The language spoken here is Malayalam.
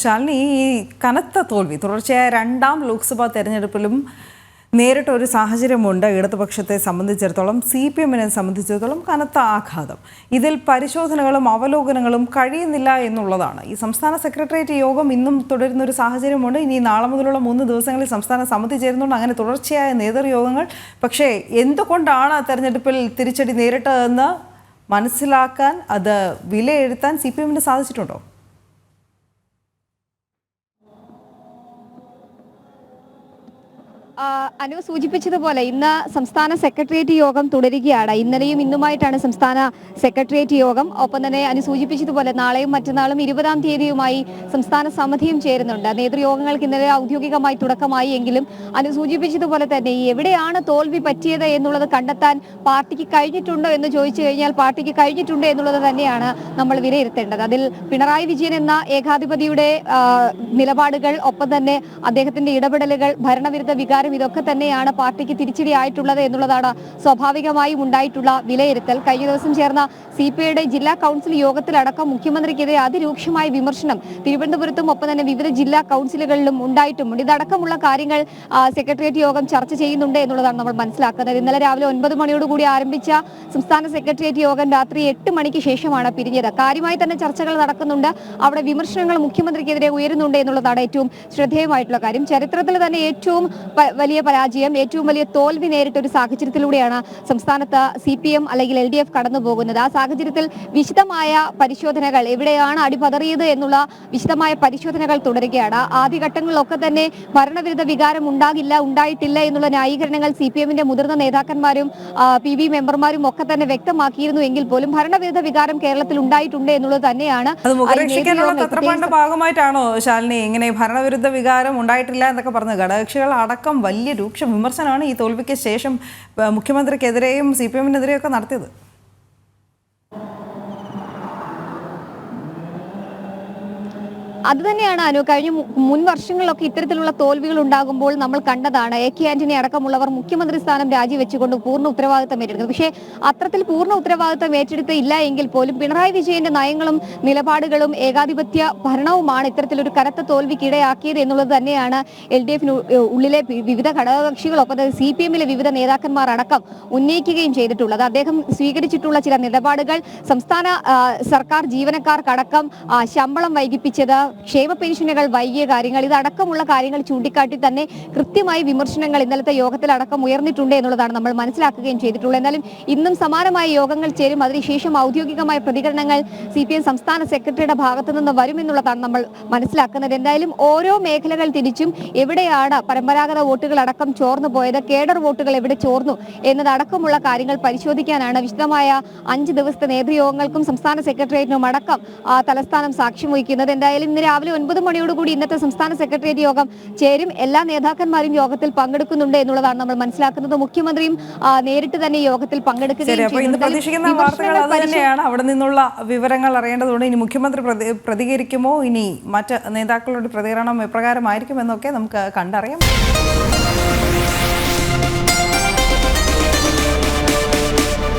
ശാലിനി ഈ കനത്ത തോൽവി തുടർച്ചയായ രണ്ടാം ലോക്സഭാ തെരഞ്ഞെടുപ്പിലും നേരിട്ട ഒരു സാഹചര്യമുണ്ട് ഇടതുപക്ഷത്തെ സംബന്ധിച്ചിടത്തോളം സി പി എമ്മിനെ സംബന്ധിച്ചിടത്തോളം കനത്ത ആഘാതം. ഇതിൽ പരിശോധനകളും അവലോകനങ്ങളും കഴിയുന്നില്ല എന്നുള്ളതാണ്. ഈ സംസ്ഥാന സെക്രട്ടേറിയറ്റ് യോഗം ഇന്നും തുടരുന്ന ഒരു സാഹചര്യമുണ്ട്. ഇനി നാളെ മുതലുള്ള മൂന്ന് ദിവസങ്ങളിൽ സംസ്ഥാന സമിതി ചേരുന്നുണ്ട്. അങ്ങനെ തുടർച്ചയായ നേതൃയോഗങ്ങൾ പക്ഷേ എന്തുകൊണ്ടാണ് തെരഞ്ഞെടുപ്പിൽ തിരിച്ചടി നേരിട്ടതെന്ന് മനസ്സിലാക്കാൻ അത് വിലയിരുത്താൻ സി പി എമ്മിന് സാധിച്ചിട്ടുണ്ടോ? അനു സൂചിപ്പിച്ചതുപോലെ ഇന്ന് സംസ്ഥാന സെക്രട്ടേറിയറ്റ് യോഗം തുടരുകയാണ്. ഇന്നലെയും ഇന്നുമായിട്ടാണ് സംസ്ഥാന സെക്രട്ടേറിയറ്റ് യോഗം. ഒപ്പം തന്നെ അനു സൂചിപ്പിച്ചതുപോലെ നാളെയും മറ്റന്നാളും ഇരുപതാം തീയതിയുമായി സംസ്ഥാന സമിതിയും ചേരുന്നുണ്ട്. നേതൃയോഗങ്ങൾക്ക് ഇന്നലെ ഔദ്യോഗികമായി തുടക്കമായി എങ്കിലും അനു സൂചിപ്പിച്ചതുപോലെ തന്നെ എവിടെയാണ് തോൽവി പറ്റിയത് എന്നുള്ളത് കണ്ടെത്താൻ പാർട്ടിക്ക് കഴിഞ്ഞിട്ടുണ്ടോ എന്ന് ചോദിച്ചു കഴിഞ്ഞാൽ പാർട്ടിക്ക് കഴിഞ്ഞിട്ടുണ്ടോ എന്നുള്ളത് തന്നെയാണ് നമ്മൾ വിലയിരുത്തേണ്ടത്. അതിൽ പിണറായി വിജയൻ എന്ന ഏകാധിപതിയുടെ നിലപാടുകൾ ഒപ്പം തന്നെ അദ്ദേഹത്തിന്റെ ഇടപെടലുകൾ ഭരണവിരുദ്ധ വികാരം ഇതൊക്കെ തന്നെയാണ് പാർട്ടിക്ക് തിരിച്ചടിയായിട്ടുള്ളത് എന്നുള്ളതാണ് സ്വാഭാവികമായും ഉണ്ടായിട്ടുള്ള വിലയിരുത്തൽ. കഴിഞ്ഞ ദിവസം ചേർന്ന സി പി ഐയുടെ ജില്ലാ കൗൺസിൽ യോഗത്തിലടക്കം മുഖ്യമന്ത്രിക്കെതിരെ അതിരൂക്ഷമായ വിമർശനം തിരുവനന്തപുരത്തും ഒപ്പം തന്നെ വിവിധ ജില്ലാ കൗൺസിലുകളിലും ഉണ്ടായിട്ടുമുണ്ട്. ഇതടക്കമുള്ള കാര്യങ്ങൾ സെക്രട്ടേറിയറ്റ് യോഗം ചർച്ച ചെയ്യുന്നുണ്ട് എന്നുള്ളതാണ് നമ്മൾ മനസ്സിലാക്കുന്നത്. ഇന്നലെ രാവിലെ ഒൻപത് മണിയോടുകൂടി ആരംഭിച്ച സംസ്ഥാന സെക്രട്ടേറിയറ്റ് യോഗം രാത്രി എട്ട് മണിക്ക് ശേഷമാണ് പിരിഞ്ഞത്. കാര്യമായി തന്നെ ചർച്ചകൾ നടക്കുന്നുണ്ട്. അവിടെ വിമർശനങ്ങൾ മുഖ്യമന്ത്രിക്കെതിരെ ഉയരുന്നുണ്ട് എന്നുള്ളതാണ് ഏറ്റവും ശ്രദ്ധേയമായിട്ടുള്ള കാര്യം. ചരിത്രത്തിൽ തന്നെ ഏറ്റവും വലിയ പരാജയം ഏറ്റവും വലിയ തോൽവി നേരിട്ട ഒരു സാഹചര്യത്തിലൂടെയാണ് സംസ്ഥാനത്ത് സി പി എം അല്ലെങ്കിൽ എൽ ഡി എഫ് കടന്നു പോകുന്നത് ആ സാഹചര്യത്തിൽ വിശദമായ പരിശോധനകൾ എവിടെയാണ് അടിപതറിയത് എന്നുള്ള വിശദമായ പരിശോധനകൾ തുടരുകയാണ്. ആദ്യഘട്ടങ്ങളിലൊക്കെ തന്നെ ഭരണവിരുദ്ധ വികാരം ഉണ്ടാകില്ല ഉണ്ടായിട്ടില്ല എന്നുള്ള ന്യായീകരണങ്ങൾ സി പി എമ്മിന്റെ മുതിർന്ന നേതാക്കന്മാരും പി വി മെമ്പർമാരും ഒക്കെ തന്നെ വ്യക്തമാക്കിയിരുന്നു എങ്കിൽ പോലും ഭരണവിരുദ്ധ വികാരം കേരളത്തിൽ ഉണ്ടായിട്ടുണ്ട് എന്നുള്ളത് തന്നെയാണ്. ഭാഗമായിട്ടാണോ ശാലിനി ഇങ്ങനെ ഭരണവിരുദ്ധ വികാരം ഉണ്ടായിട്ടില്ല എന്നൊക്കെ പറഞ്ഞത്? ഘടകകക്ഷികൾ അടക്കം വലിയ രൂക്ഷ വിമർശനമാണ് ഈ തോൽവിക്ക് ശേഷം മുഖ്യമന്ത്രിക്കെതിരെയും സി പി എമ്മിനെതിരെയും ഒക്കെ നടത്തിയത്. അത് തന്നെയാണ് അനു കഴിഞ്ഞ മുൻ വർഷങ്ങളിലൊക്കെ ഇത്തരത്തിലുള്ള തോൽവികൾ ഉണ്ടാകുമ്പോൾ നമ്മൾ കണ്ടതാണ്. എ കെ ആന്റണി അടക്കമുള്ളവർ മുഖ്യമന്ത്രി സ്ഥാനം രാജിവെച്ചുകൊണ്ട് പൂർണ ഉത്തരവാദിത്തം ഏറ്റെടുക്കുന്നത് പക്ഷേ അത്തരത്തിൽ പൂർണ ഉത്തരവാദിത്തം ഏറ്റെടുത്ത് ഇല്ല എങ്കിൽ പോലും പിണറായി വിജയന്റെ നയങ്ങളും നിലപാടുകളും ഏകാധിപത്യ ഭരണവുമാണ് ഇത്തരത്തിലൊരു കനത്ത തോൽവിക്ക് ഇടയാക്കിയത് എന്നുള്ളത് തന്നെയാണ് എൽ ഡി എഫിന് ഉള്ളിലെ വിവിധ തന്നെ സി പി എമ്മിലെ വിവിധ നേതാക്കന്മാർ അടക്കം ഉന്നയിക്കുകയും ചെയ്തിട്ടുള്ളത്. അദ്ദേഹം സ്വീകരിച്ചിട്ടുള്ള ചില നിലപാടുകൾ സംസ്ഥാന സർക്കാർ ജീവനക്കാർക്കടക്കം ശമ്പളം വൈകിപ്പിച്ചത് ക്ഷേമ പെൻഷനുകൾ വൈകിയ കാര്യങ്ങൾ ഇതടക്കമുള്ള കാര്യങ്ങൾ ചൂണ്ടിക്കാട്ടി തന്നെ കൃത്യമായി വിമർശനങ്ങൾ ഇന്നലത്തെ യോഗത്തിലടക്കം ഉയർന്നിട്ടുണ്ട് എന്നുള്ളതാണ് നമ്മൾ മനസ്സിലാക്കുകയും ചെയ്തിട്ടുള്ളത്. എന്നാലും ഇന്നും സമാനമായ യോഗങ്ങൾ ചേരും. അതിനുശേഷം ഔദ്യോഗികമായ പ്രതികരണങ്ങൾ സി പി എം സംസ്ഥാന സെക്രട്ടറിയുടെ ഭാഗത്തു നിന്ന് വരുമെന്നുള്ളതാണ് നമ്മൾ മനസ്സിലാക്കുന്നത്. എന്തായാലും ഓരോ മേഖലകൾ തിരിച്ചും എവിടെയാണ് പരമ്പരാഗത വോട്ടുകൾ അടക്കം ചോർന്നു പോയത് കേഡർ വോട്ടുകൾ എവിടെ ചോർന്നു എന്നതടക്കമുള്ള കാര്യങ്ങൾ പരിശോധിക്കാനാണ് വിശദമായ അഞ്ച് ദിവസത്തെ നേതൃയോഗങ്ങൾക്കും സംസ്ഥാന സെക്രട്ടേറിയറ്റിനും അടക്കം തലസ്ഥാനം സാക്ഷ്യം വഹിക്കുന്നത്. എന്തായാലും ഇന്ന് രാവിലെ ഒൻപത് മണിയോടുകൂടി ഇന്നത്തെ സംസ്ഥാന സെക്രട്ടേറിയറ്റ് യോഗം ചേരും. എല്ലാ നേതാക്കന്മാരും യോഗത്തിൽ പങ്കെടുക്കുന്നുണ്ട് എന്നുള്ളതാണ് നമ്മൾ മനസ്സിലാക്കുന്നത്. മുഖ്യമന്ത്രിയും നേരിട്ട് തന്നെ യോഗത്തിൽ പങ്കെടുക്കുകയാണ് പങ്കെടുക്കുകയും അപ്പൊ ഇന്ന് ചെയ്യുന്നുണ്ട്. പ്രതീക്ഷിക്കുന്ന വാർത്തകൾ വിമർശനങ്ങൾ അത് തന്നെയാണ്. അവിടെ നിന്നുള്ള വിവരങ്ങൾ അറിയേണ്ടതുണ്ട്. ഇനി മുഖ്യമന്ത്രി പ്രതികരിക്കുമോ? ഇനി മറ്റ് നേതാക്കളുടെ പ്രതികരണം എപ്രകാരമായിരിക്കും എന്നൊക്കെ നമുക്ക് കണ്ടറിയാം.